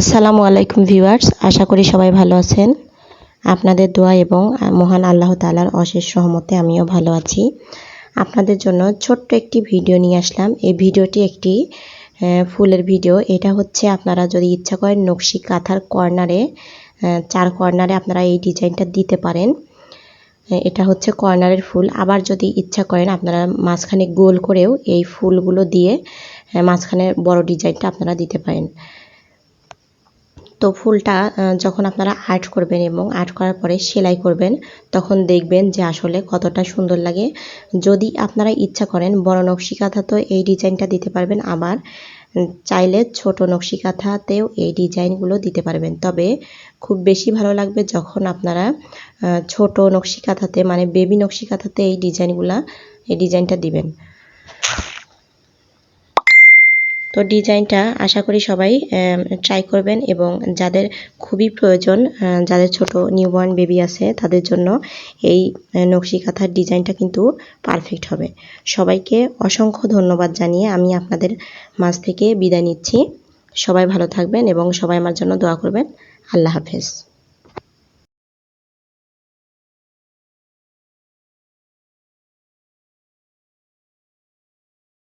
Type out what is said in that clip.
আসসালামু আলাইকুম ভিউয়ার্স, আশা করি সবাই ভালো আছেন। আপনাদের দোয়া এবং মহান আল্লাহ তালার অশেষ সহমতে আমিও ভালো আছি। আপনাদের জন্য ছোট্ট একটি ভিডিও নিয়ে আসলাম। এই ভিডিওটি একটি ফুলের ভিডিও। এটা হচ্ছে আপনারা যদি ইচ্ছা করেন নকশি কাঁথার কর্নারে চার কর্নারে আপনারা এই ডিজাইনটা দিতে পারেন। এটা হচ্ছে কর্নারের ফুল। আবার যদি ইচ্ছা করেন আপনারা মাঝখানে গোল করেও এই ফুলগুলো দিয়ে মাঝখানে বড় ডিজাইনটা আপনারা দিতে পারেন। তো ফুলটা যখন আপনারা আর্ট করবেন এবং আর্ট করার পরে সেলাই করবেন, তখন দেখবেন যে আসলে কতটা সুন্দর লাগে। যদি আপনারা ইচ্ছা করেন বড় নকশি কাঁথা তো এই ডিজাইনটা দিতে পারবেন, আবার চাইলে ছোট নকশি কাঁথাতেও এই ডিজাইনগুলো দিতে পারবেন। তবে খুব বেশি ভালো লাগবে যখন আপনারা ছোট নকশি কাঁথাতে মানে বেবি নকশি কাঁথাতে এই ডিজাইনগুলা, এই ডিজাইনটা দিবেন। তো ডিজাইনটা আশা করি সবাই ট্রাই করবেন এবং যাদের খুবই প্রয়োজন যাদের ছোট নিউবর্ন বেবি আছে, তাদের জন্য এই নকশি কাঁথার ডিজাইনটা কিন্তু পারফেক্ট হবে। সবাইকে অসংখ্য ধন্যবাদ জানিয়ে আমি আপনাদের মাঝ থেকে বিদায় নিচ্ছি। সবাই ভালো থাকবেন এবং সবাই আমার জন্য দোয়া করবেন। আল্লাহ হাফেজ।